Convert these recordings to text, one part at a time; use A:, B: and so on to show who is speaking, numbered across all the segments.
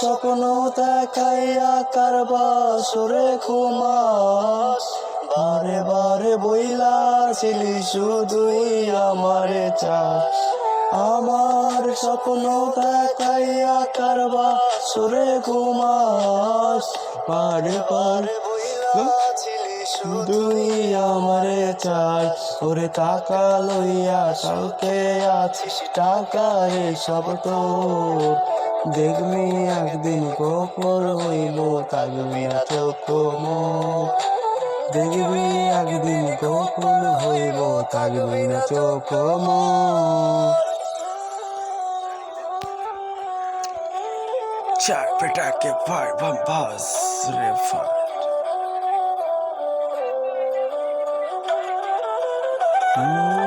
A: স্বপ্ন দেখাইয়া কারবার সুরে ঘুমাস বারে বারে বইলা, ছিলি শুধুই আমারে চাস আমার স্বপ্ন দেখাইয়া কারবা সুরে ঘুমাস বারে বারে শুধুই আমারে চাই ওরে টাকা লইয়া কালকে আছিস টাকা রে সব তোর। দেখবি একদিন গোপর হইল থাকবি না চোখ মোর দেখবি একদিন গোপন হইব থাকবি না চোখ মোর চার পেটাকে বাম বাস রে ফার আমি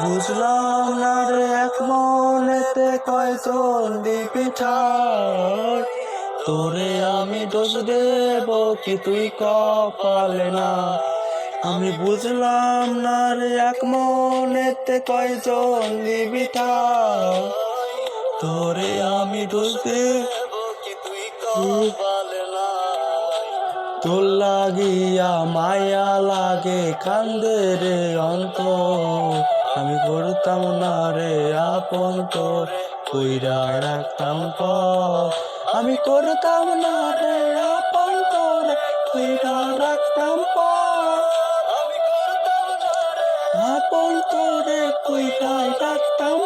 A: বুঝলাম না রে এক মনেতে কয়জন দিবি ঠাই তোরে আমি দোষ দেব কি তুই কপালে না। আমি বুঝলাম না রে এক মনেতে কয়জন দিবি ঠাই তোরে আমি দোষ দেব কি তুই তোর লাগিয়া মায়া লাগে কান্দে রে অন্ত আমি করতাম না রে আপন তোর, কইরা রাখতাম পথ। আমি করতাম না রে আপন তোর, কইরা রাখতাম পথ। আমি করতাম না রে আপন তোরে, কইরা রাখতাম